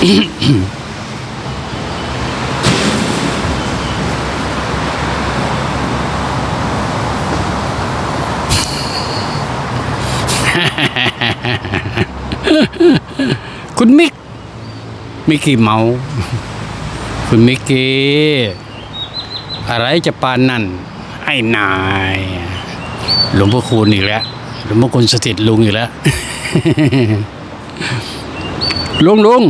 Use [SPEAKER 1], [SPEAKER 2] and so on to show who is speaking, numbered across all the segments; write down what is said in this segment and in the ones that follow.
[SPEAKER 1] คุณมิก มิกกี้เมา คุณมิกกี้ อะไรจะปานนั่น ไอ้นาย หลวงพ่อคูณอีกแล้ว หลวงพ่อคูณสถิตลุงอีกแล้ว ลุงลุง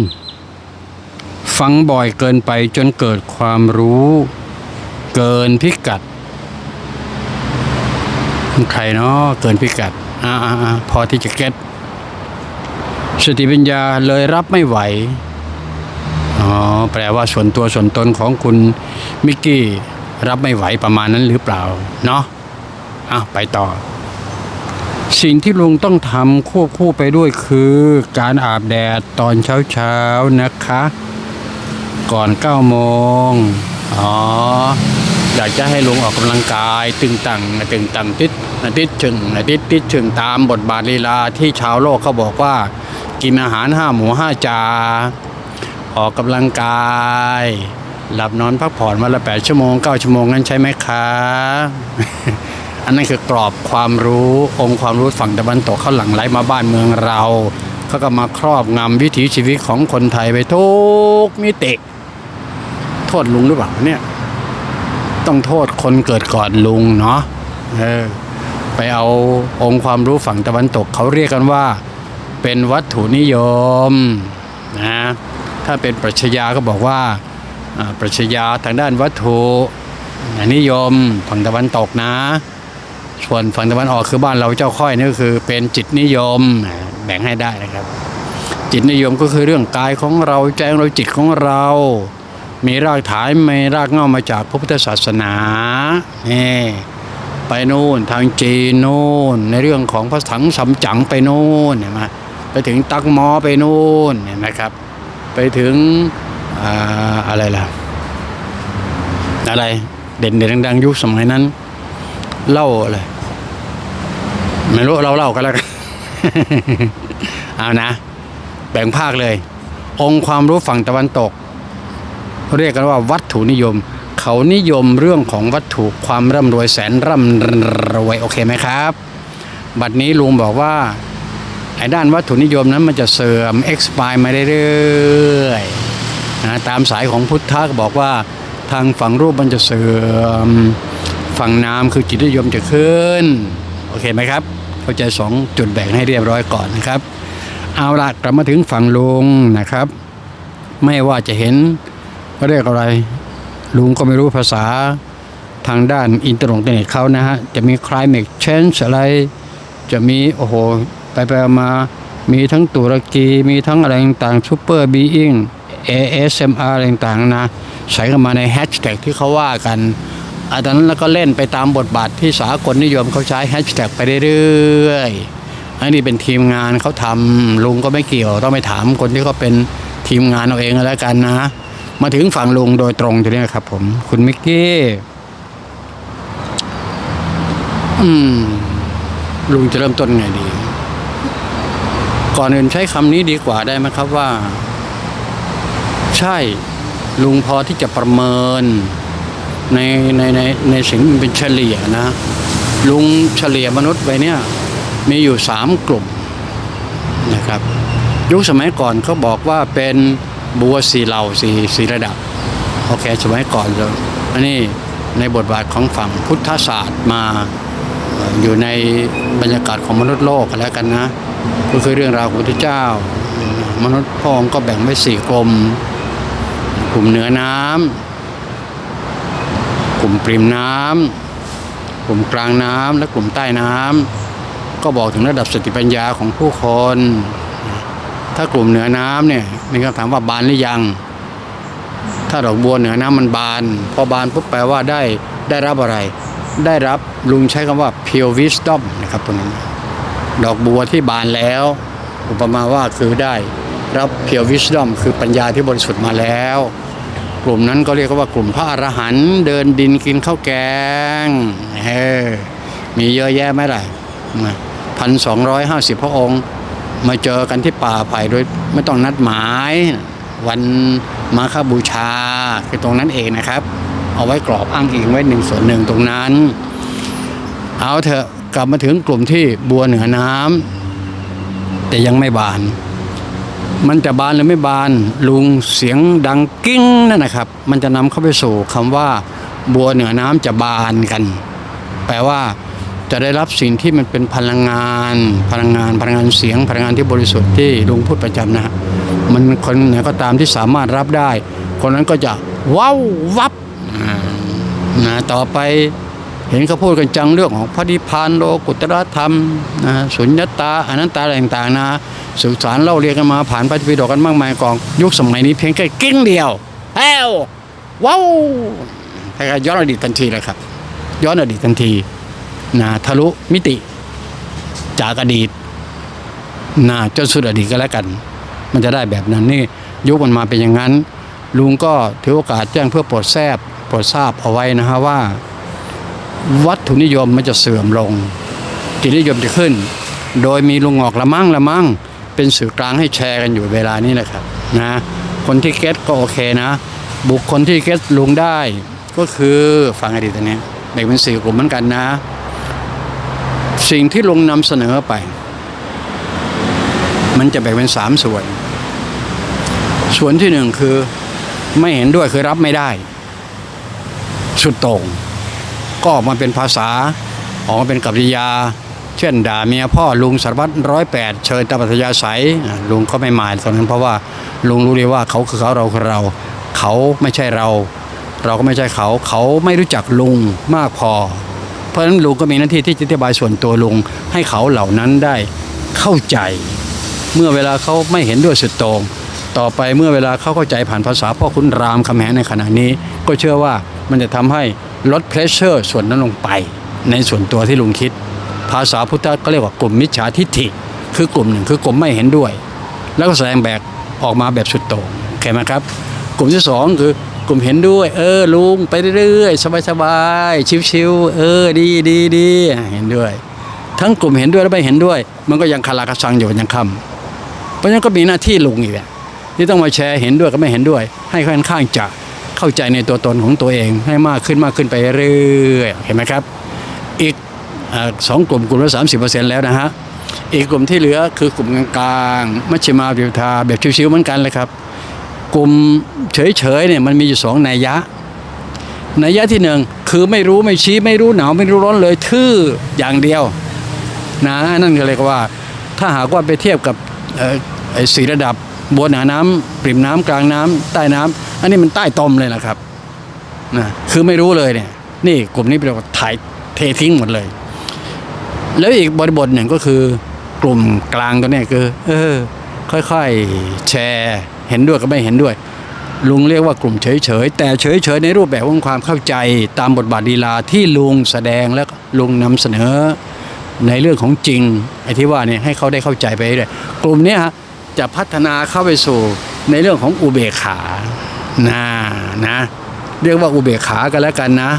[SPEAKER 1] ฟังบ่อยเกินไปจนเกิดความรู้ เกินพิกัดใครเนาะเกินพิกัดอ่าพอที่จะเก็ตสติปัญญาเลยรับไม่ไหวอ๋อแปลว่าส่วนตัวส่วนตนของคุณมิกกี้รับไม่ไหวประมาณนั้นหรือเปล่า เนาะอะไปต่อ สิ่งที่ลุงต้องทำควบคู่ไปด้วยคือ การอาบแดดตอนเช้าๆนะคะ ก่อน9โมงอ๋ออยากจะให้ลุงออกกำลังกาย ตึงตังตึงตังติดนะติดชึงนะติดติดชึงตามบทบาทลีลาที่ชาวโลกเขาบอกว่า กินอาหารห้าหมูห้าจา ออกกำลังกายหลับนอนพักผ่อนวันละแปดชั่วโมงเก้าชั่วโมงนั้นใช่ไหมคะ อันนั้นคือกรอบความรู้องค์ความรู้ฝั่งตะวันตกเขาหลั่งไหลมาบ้านเมืองเราเขาก็มาครอบงำวิถีชีวิตของคนไทยไปทุกมิติ โทษลุงหรือเปล่าเนี่ย ต้องโทษคนเกิดก่อนลุงเนาะเออไปเอาองค์ความรู้ฝั่งตะวันตกเขาเรียกกันว่า เป็นวัตถุนิยมนะถ้าเป็นปรัชญาก็บอกว่าปรัชญาทางด้านวัตถุนิยมฝั่งตะวันตกนะ ส่วนฝั่งตะวันออกคือบ้านเราเจ้าค่อยนี่ก็คือเป็นจิตนิยมแบ่งให้ได้นะครับ จิตนิยมก็คือเรื่องกายของเราใจของเราจิตของเรา มีรากฐานมีรากเง้ามาจากพระพุทธศาสนานี่ไปนู่นทางจีนนู่นในเรื่องของพระถังสำจั๋งไปนู่นเห็นไหมไปถึงตักหมอไปนู่นเห็นไหมครับ ไปถึงออะไรล่ะอะไรเด่นเด่นดังๆยุคสมัยนั้น เล่าอะไรไม่รู้เราเล่ากันแล้วกันเอานะ แบ่งภาคเลย องค์ความรู้ฝั่งตะวันตก เรียกกันว่าวัตถุนิยม เขานิยมเรื่องของวัตถุความร่ำรวยแสนร่ำรวยโอเคไหมครับ บัดนี้ลุงบอกว่าไอ้ด้านวัตถุนิยมนั้นมันจะเสื่อม expire มาเรื่อยๆนะตามสายของพุทธะก็บอกว่าทางฝั่งรูปมันจะเสื่อมฝั่งนามคือจิตนิยมจะขึ้น โอเคไหมครับ เข้าใจสองจุดแบ่งให้เรียบร้อยก่อนนะครับ เอาละกลับมาถึงฝั่งลุงนะครับ ไม่ว่าจะเห็น เขาเรียกอะไร ลุงก็ไม่รู้ภาษาทางด้านอินเทอร์เน็ตเขานะฮะ จะมี climate change อะไร จะมี โอ้โห ไปไปมา มีทั้งตุรกี มีทั้งอะไรต่างๆ super being ASMR อะไรต่างๆนะ ใส่เข้ามาในแฮชแท็กที่เขาว่ากันอันนั้นแล้วก็เล่นไปตามบทบาทที่สากลนิยมเขาใช้แฮชแท็กไปเรื่อยๆอันนี้เป็นทีมงานเขาทำลุงก็ไม่เกี่ยวต้องไปถามคนที่เขาเป็นทีมงานเอาเองแล้วกันนะ มาถึงฝั่งลุงโดยตรงทีนี้ครับ ผม คุณมิกกี้อืมลุงจะเริ่มต้นไงดี ก่อนอื่นใช้คำนี้ดีกว่าได้ไหมครับว่า ใช่ลุงพอที่จะประเมิน ในในในในสิ่งเป็นเฉลี่ยนะลุงเฉลี่ยมนุษย์ไปเนี่ย มีอยู่สามกลุ่มนะครับ ยุคสมัยก่อนเขาบอกว่าเป็น บัวสีเหล่าสีสีระดับโอเคสมัยก่อนเลยอันนี้ในบทบาทของฝั่งพุทธศาสตร์มาอยู่ในบรรยากาศของมนุษย์โลกกันแล้วกันนะ ก็คือเรื่องราวของพระพุทธเจ้า มนุษย์พระองค์ก็แบ่งไว้สี่กลุ่มกลุ่มเหนือน้ำกลุ่มปริมน้ำกลุ่มกลางน้ำและกลุ่มใต้น้ำก็บอกถึงระดับสติปัญญาของผู้คน ถ้ากลุ่มเหนือน้ำเนี่ยมีคำถามว่าบานหรือยัง ถ้าดอกบัวเหนือน้ำมันบาน พอบานปุ๊บแปลว่าได้ได้รับอะไร ได้รับลุงใช้คำว่า pure wisdom นะครับตัวนี้ดอกบัวที่บานแล้ว อุปมาว่าคือได้รับ pure wisdom คือปัญญาที่บริสุทธิ์มาแล้ว กลุ่มนั้นก็เรียกว่ากลุ่มพระอรหันต์เดินดินกินข้าวแกงเออมีเยอะแยะไหมล่ะพันสองร้อยห้าสิบพระองค์ มาเจอกันที่ป่าไผ่โดยไม่ต้องนัดหมาย วันมาฆบูชาคือตรงนั้นเองนะครับ เอาไว้กรอบอ้างอิงไว้หนึ่งส่วนหนึ่งตรงนั้น เอาเถอะกลับมาถึงกลุ่มที่บัวเหนือน้ำแต่ยังไม่บาน มันจะบานหรือไม่บาน ลุงเสียงดังกิ้งนั่นนะครับ มันจะนำเข้าไปสู่คำว่า บัวเหนือน้ำจะบานกัน แปลว่า จะได้รับสิ่งที่มันเป็นพลังงาน พลังงานพลังงานเสียง พลังงานที่บริสุทธิ์ที่ลุงพูดประจำนะฮะมันคนไหนก็ตามที่สามารถรับได้ คนนั้นก็จะว้าววับนะต่อไปเห็นเขาพูดกันจังเรื่องของพระนิพพานโลกุตรธรรมนะสุญญตาอนัตตาอะไรต่างๆนะศึกษารเล่าเรียนกันมาผ่านพระปิฎกกันมากมายกอง ยุคสมัยนี้เพียงแค่กิ้งเดียวแอ้วว้าวใครย้อนอดีตทันทีเลยครับ ย้อนอดีตทันที นะทะลุมิติจากอดีตนะจนสุดอดีตก็แล้วกัน มันจะได้แบบนั้นนี่ยุคมันมาเป็นอย่างนั้น ลุงก็ถือโอกาสแจ้งเพื่อโปรดแทบโปรดทราบเอาไว้นะฮะว่า วัตถุนิยมมันจะเสื่อมลงกิจนิยมจะขึ้น โดยมีลุงออกละมั่งละมั่งเป็นสื่อกลางให้แชร์กันอยู่เวลานี้แหละครับนะคนที่เก็ตก็โอเคนะ บุคคลที่เก็ตลุงได้ก็คือฟังให้ดีตอนนี้แบ่งเป็นสี่กลุ่มเหมือนกันนะ สิ่งที่ลุงนำเสนอไป มันจะแบ่งเป็นสามส่วน ส่วนที่หนึ่งคือไม่เห็นด้วยคือรับไม่ได้ สุดโต่งก็ออกมาเป็นภาษาออกมาเป็นกริยา เช่นด่าเมียพ่อลุงสารวัตรร้อยแปดเชิญตาปัทยาใสยลุงก็ไม่หมายตอนนั้นเพราะว่าลุงรู้เลยว่าเขาคือเขาเราคือเรา เขาไม่ใช่เรา เราก็ไม่ใช่เขา เขาไม่รู้จักลุงมากพอ เพราะฉะนั้นลุงก็มีหน้าที่ที่จะอธิบายส่วนตัวลุงให้เขาเหล่านั้นได้เข้าใจ เมื่อเวลาเขาไม่เห็นด้วยสุดโต่งต่อไปเมื่อเวลาเขาเข้าใจผ่านภาษาพ่อคุณรามคำแหงในขณะนี้ ก็เชื่อว่ามันจะทำให้ลดเพรสเชอร์ส่วนนั้นลงไป ในส่วนตัวที่ลุงคิด ภาษาพุทธก็เรียกว่ากลุ่มมิจฉาทิฏฐิ คือกลุ่มหนึ่งคือกลุ่มไม่เห็นด้วย แล้วก็แสดงแบบออกมาแบบสุดโต่งโอเคไหมครับ กลุ่มที่สองคือ กลุ่มเห็นด้วย เออลุงไปเรื่อยๆสบายๆชิวๆเออดีดีดีเห็นด้วย ทั้งกลุ่มเห็นด้วยและไม่เห็นด้วย มันก็ยังคาราคาซังอยู่ยังคำเพราะฉะนั้นก็มีหน้าที่ลุงอีกแหละที่ต้องมาแชร์เห็นด้วยกับไม่เห็นด้วย ให้ค่อนข้างจะเข้าใจในตัวตนของตัวเองให้มากขึ้นมากขึ้นไปเรื่อยเห็นไหมครับ อีกอสองกลุ่มกลุ่มละสามสิบเปอร์เซ็นต์แล้วนะฮะอีกกลุ่มที่เหลือคือกลุ่มกลางๆมัชฌิมาวิปทาแบบชิวๆเหมือนกันเลยครับ กลุ่มเฉยๆเนี่ยมันมีอยู่สองนัยยะนัยยะที่หนึ่งคือไม่รู้ไม่ชี้ไม่รู้หนาวไม่รู้ร้อนเลยทื่ออย่างเดียวนะนั่นก็เลยกว่า ถ้าหากว่าไปเทียบกับเอ่อไอ้สีระดับบนหนาน้ำปริมน้ำกลางน้ำใต้น้ำอันนี้มันใต้ตมเลยนะครับนะคือไม่รู้เลยเนี่ย นี่กลุ่มนี้เป็นว่าถ่ายเททิ้งหมดเลย แล้วอีกบริบทหนึ่งก็คือกลุ่มกลางตัวเนี้คือ เออ ค่อยๆ แชร์ เห็นด้วยกับไม่เห็นด้วย ลุงเรียกว่ากลุ่มเฉยๆ แต่เฉยๆ ในรูปแบบของความเข้าใจตามบทบาทลีลาที่ลุงแสดงและลุงนำเสนอในเรื่องของจริงไอ้ที่ว่าเนี่ยให้เขาได้เข้าใจไปเรื่อยกลุ่มนี้ฮะจะพัฒนาเข้าไปสู่ในเรื่องของอุเบกขานะนะเรียกว่าอุเบกขากันแล้วกันนะ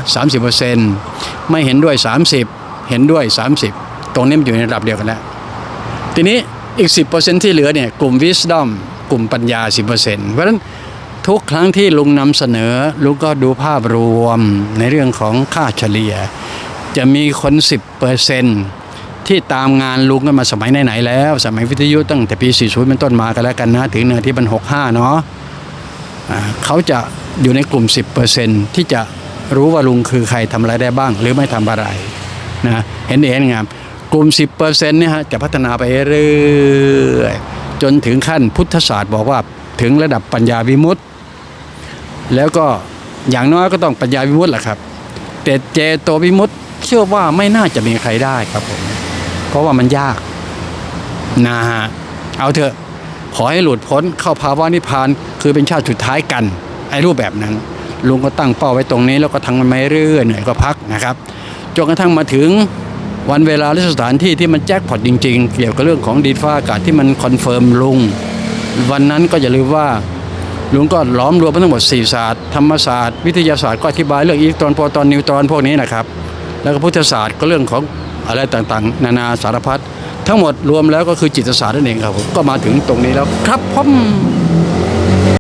[SPEAKER 1] 30%ไม่เห็นด้วย 30 เห็นด้วย 30 ตรงนี้มันอยู่ในระดับเดียวกันแล้ว ทีนี้อีก 10%ที่เหลือเนี่ยกลุ่ม wisdom กลุ่มปัญญา 10%เพราะฉะนั้นทุกครั้งที่ลุงนำเสนอ ลุงก็ดูภาพรวมในเรื่องของค่าเฉลี่ย จะมีคน 10%ที่ตามงานลุงกันมาสมัยไหนๆแล้ว สมัยวิทยุตั้งแต่ปี 40 เป็นต้นมากันแล้วกันนะ ถึงเนื้อที่มัน 65 เนาะเขาจะอยู่ในกลุ่ม 10%ที่จะรู้ว่าลุงคือใครทำอะไรได้บ้าง หรือไม่ทำอะไรนะเห็นเองงามกลุ่ม 10%เนี่ยฮะจะพัฒนาไปเรื่อย จนถึงขั้นพุทธศาสตร์บอกว่าถึงระดับปัญญาวิมุตติแล้วก็อย่างน้อยก็ต้องปัญญาวิมุตติแหละครับ แต่เจโตวิมุตติเชื่อว่าไม่น่าจะมีใครได้ครับผมเพราะว่ามันยากนะฮะเอาเถอะขอให้หลุดพ้นเข้าภาวะนิพพานคือเป็นชาติสุดท้ายกันไอ้รูปแบบนั้น ลุงก็ตั้งเป้าไว้ตรงนี้แล้วก็ทำมันไม่เรื่อยเหนื่อยก็พักนะครับจนกระทั่งมาถึง วันเวลาและสถานที่ที่มันแจ็คพอตจริง ๆ เกี่ยวกับเรื่องของดินฟ้าอากาศที่มันคอนเฟิร์มลุง วันนั้นก็อย่าลืมว่าลุงก็ล้อมรวมทั้งหมด 4 ศาสตร์ ธรรมศาสตร์ วิทยาศาสตร์ก็อธิบายเรื่องอิเล็กตรอนโปรตอนนิวตรอนพวกนี้นะครับ แล้วก็พุทธศาสตร์ก็เรื่องของอะไรต่างๆ นานาสารพัดทั้งหมดรวมแล้วก็คือจิตศาสตร์นั่นเองครับผมก็มาถึงตรงนี้แล้วครับผม